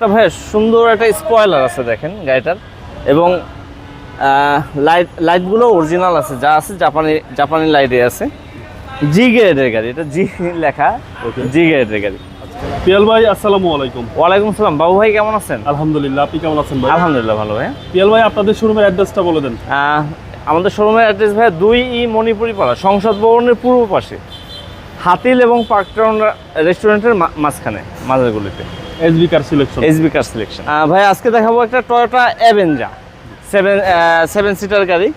একটা ভাই সুন্দর একটা স্পয়লার আছে দেখেন গাড়িটার। এবং লাইট লাইটগুলো অরিজিনাল আছে যা আছে জাপানি জাপানি লাইটে আছে। জি গ্রেডের গাড়ি এটা জি লেখা. জি গ্রেডের গাড়ি। পিয়াল ভাই আসসালামু আলাইকুম। ওয়ালাইকুম সালাম। বাবু ভাই কেমন আছেন? আলহামদুলিল্লাহ আপনি কেমন আছেন ভাই? আলহামদুলিল্লাহ ভালো ভাই। পিয়াল ভাই আপনাদের শোরুমের অ্যাড্রেসটা বলে দেন। আহ, আমাদের শোরুমের অ্যাড্রেস ভাই দুই ই মণিপুরি পাড়া সংসদ ভবনের পূর্ব পাশে। হাতিল এবং পার্ক টাউন রেস্টুরেন্টের মাঝখানে মাঝের গুলিতে SB car selection SB car selection ভাই আজকে দেখাবো একটা Toyota Avanza seven seven seater গাড়ি।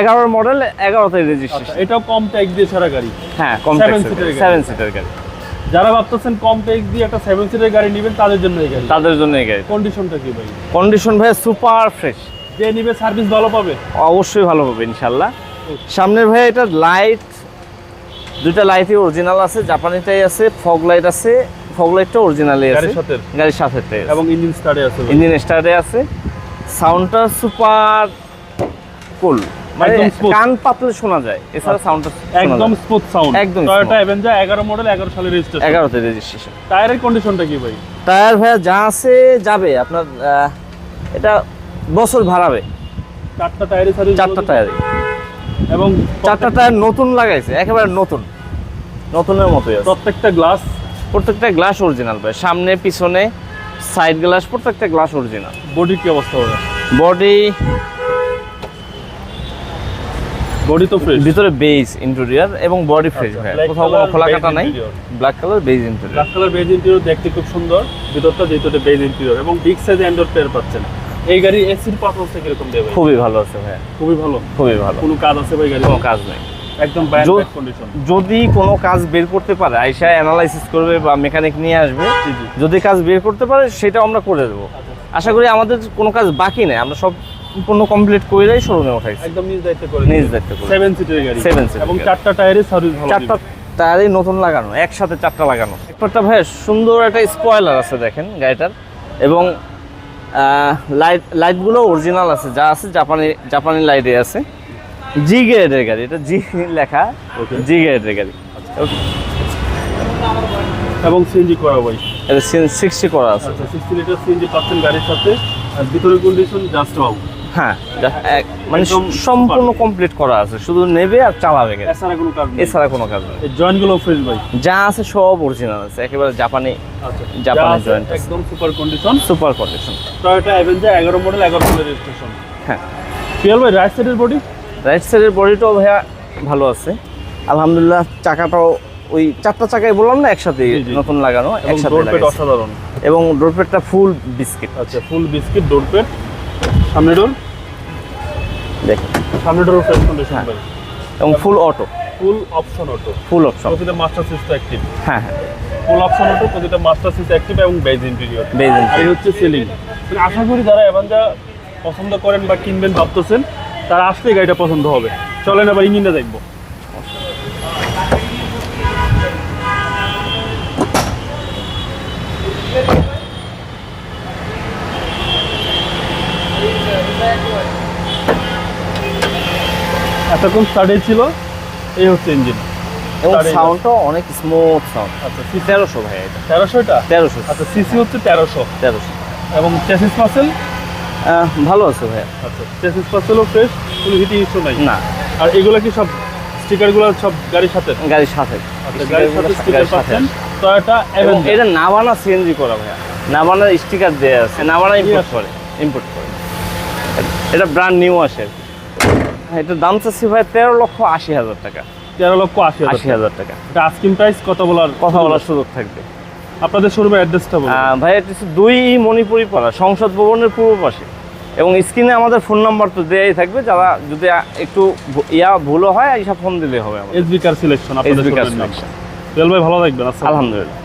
এগারোর মডেল এগারোতে আচ্ছা রেজিস্ট্রেশন এটাও কম ট্যাক্স দিয়ে ছাড়া গাড়ি। হ্যাঁ seven seater গাড়ি। সেভেন সিটার গাড়ি। যারা ভাবতেছেন কম ট্যাক্স দিয়ে একটা সেভেন সিটার গাড়ি নেবেন তাদের জন্য এই গাড়ি। তাদের জন্য এই গাড়ি। কন্ডিশনটা কি ভাই? কন্ডিশন ভাই সুপার ফ্রেশ যে নিবে সার্ভিস ভালো পাবে। অবশ্যই ভালো পাবে ইনশাল্লাহ। সামনের ভাই এটা লাইট দুইটা লাইটই অরিজিনাল আছে জাপানিটাই আছে ফগ লাইট আছে ফগ লাইটটা অরিজিনালি আছে। গাড়ির সাথে? গাড়ির সাথে এবং ইঞ্জিন স্টার্টে আছে ভাই। ইঞ্জিন স্টার্টে আছে। সাউন্ডটা সুপার কুল মানে। কান পাতলে শোনা যায়। এছাড়া সাউন্ডটা একদম স্মুথ সাউন্ড একদম টয়োটা। অ্যাভেঞ্জার 11 মডেল 11 সালের রেজিস্ট্রেশন এগারোতে রেজিস্ট্রেশন টায়ারের কন্ডিশনটা কি ভাই? টায়ার ভাইয়া যা আছে যাবে। আপনার এটা বছর ভাড়াবে। চারটা টায়ারে চারটা টায়ারে এবং চারটা টায়ার নতুন লাগাইছে একেবারে নতুন। নতুনের মতোই আছে। প্রত্যেকটা গ্লাস প্রত্যেকটা গ্লাস অরিজিনাল ভাই। সামনে পিছনে সাইড গ্লাস প্রত্যেকটা গ্লাস অরিজিনাল। বডির কি অবস্থা হবে বডি বডি তো ফ্রেশ ভিতরে বেজ ইন্টেরিয়র এবং বডি ফ্রেশ আচ্ছা, ভাই। কোথাও কোনো খোলা কাটা নাই। Black colour beige interior black colour beige interior দেখতে খুব সুন্দর। ভিতরটা যেহেতু এটা বেজ ইন্টেরিয়র এবং বিগ সাইজ অ্যান্ড্রয়েড প্লেয়ার পাচ্ছেন। এই গাড়ি এসির পারফরমেন্স কীরকম দেবে? খুবই ভালো আছে ভাই। খুবই ভালো? খুবই ভালো। কোনো কাজ আছে ভাই গাড়ি কোনো কাজ নেই। একদম কন্ডিশন যদি কোনো কাজ বের করতে পারে আইসা অ্যানালাইসিস করবে বা মেকানিক নিয়ে আসবে যদি কাজ বের করতে পারে সেটা আমরা করে দেবো। আশা করি আমাদের কোনো কাজ বাকি নেই। আমরা সব সম্পূর্ণ কমপ্লিট করেই শোরুমে উঠাইছি। একদম নিজ দায়িত্ব করে নিজ দায়িত্ব করে সেভেন সিটের গাড়ি। Seven seater এবং চারটা টায়ারে সার্ভিস ভালো চারটা টায়ারই নতুন লাগানো একসাথে চারটা লাগানো। একটা ভাই সুন্দর একটা স্পয়লার আছে দেখেন গাড়িটার। এবং লাইট লাইটগুলো অরিজিনাল আছে যা আছে জাপানি জাপানি লাইটে আছে। জি গ্রেডের গাড়ি এটা জি লেখা. জি গ্রেডের গাড়ি। এবং সিএনজি করা ভাই। এটা সিক্সটি করা আছে। আচ্ছা সিক্সটি লিটার সিএনজি পাচ্ছেন গাড়ির সাথে আর ভিতরে কন্ডিশন জাস্ট ওয়াও হ্যাঁ মানে সম্পূর্ণ কমপ্লিট করা আছে শুধু নেবে আর চালাবে এছাড়া কোনো কাজ নেই। এছাড়া কোনো কাজ নেই। জয়েন্টগুলো ফ্রেশ ভাই। যা আছে সব অরিজিনাল আছে একেবারে জাপানি আচ্ছা জাপানি আছে। একদম super condition super condition Toyota Avanza এগারো মডেল এগারো সালের রেজিস্ট্রেশন হ্যাঁ। পিয়াল ভাই রাইট সাইডের বডি রাইট সাইডের বডিটাও ভাইয়া ভালো আছে। আলহামদুলিল্লাহ চাকাটাও ওই চারটা চাকায় বললাম না একসাথে। নতুন লাগানো একসাথে। অসাধারণ। এবং ডোরপেটটা ফুল বিস্কিট আচ্ছা ফুল বিস্কিট ডোর পেট সামনে ডোর দেখেন সামনে ডোর ফ্রেশ কন্ডিশন। ভাই এবং full auto full option auto full option প্রতিটা মাস্টার সুইচ অ্যাক্টিভ হ্যাঁ হ্যাঁ। ফুল অপশন অটো প্রতিটা মাস্টার সুইচ অ্যাক্টিভ এবং বেজ ইন্টেরিয়র বেজ এই হচ্ছে সেলিং মানে আশা করি যারা এভানজা পছন্দ করেন বা কিনবেন ভাবতেছেন তারা আসলেই গাড়িটা পছন্দ হবে। চলেন আবার ইঞ্জিনটা দেখব। এতক্ষণ স্টার্টে ছিল এই হচ্ছে ইঞ্জিন এবং সাউন্ডটাও অনেক স্মুথ সাউন্ড আচ্ছা তেরোশো ভাই এটা। তেরোশোটা তেরোশো। আচ্ছা সিসি হচ্ছে তেরোশো। তেরোশো। এবং চেসিস পাসেল ভালো আছে ভাইয়া। আচ্ছা চেসিস পাসেলও ফ্রেশ কোনো হিটিং ইস্যু নাই। না। আর এগুলো কি সব স্টিকারগুলো সব গাড়ির সাথে? গাড়ির সাথে। আচ্ছা গাড়ির সাথে স্টিকার পাচ্ছেন। টয়োটা এবং এটা নাবানা সিএনজি করা ভাইয়া। নাবানা স্টিকার দেওয়া আছে। নাবানা ইম্পোর্ট করে। ইম্পোর্ট করে। এটা ব্র্যান্ড নিউ আসে। এটার দাম চাচ্ছি ভাই তেরো লক্ষ আশি হাজার টাকা। তেরো লক্ষ আশি আশি হাজার টাকা। এটা আস্কিং প্রাইস কত বলার কথা বলার সুযোগ থাকবে। আপনাদের শোরুমের অ্যাড্রেসটা বলুন। ভাই এটা হচ্ছে দুই মণিপুরি পাড়া সংসদ ভবনের পূর্ব পাশে। এবং স্ক্রিনে আমাদের ফোন নাম্বার তো দেয়াই থাকবে যারা যদি একটু ইয়া ভুলও হয় এইসব ফোন দিলে হবে এসবি কার সিলেকশন আপনাদের selection। জুয়েল ভাই ভালো থাকবেন আলহামদুলিল্লাহ।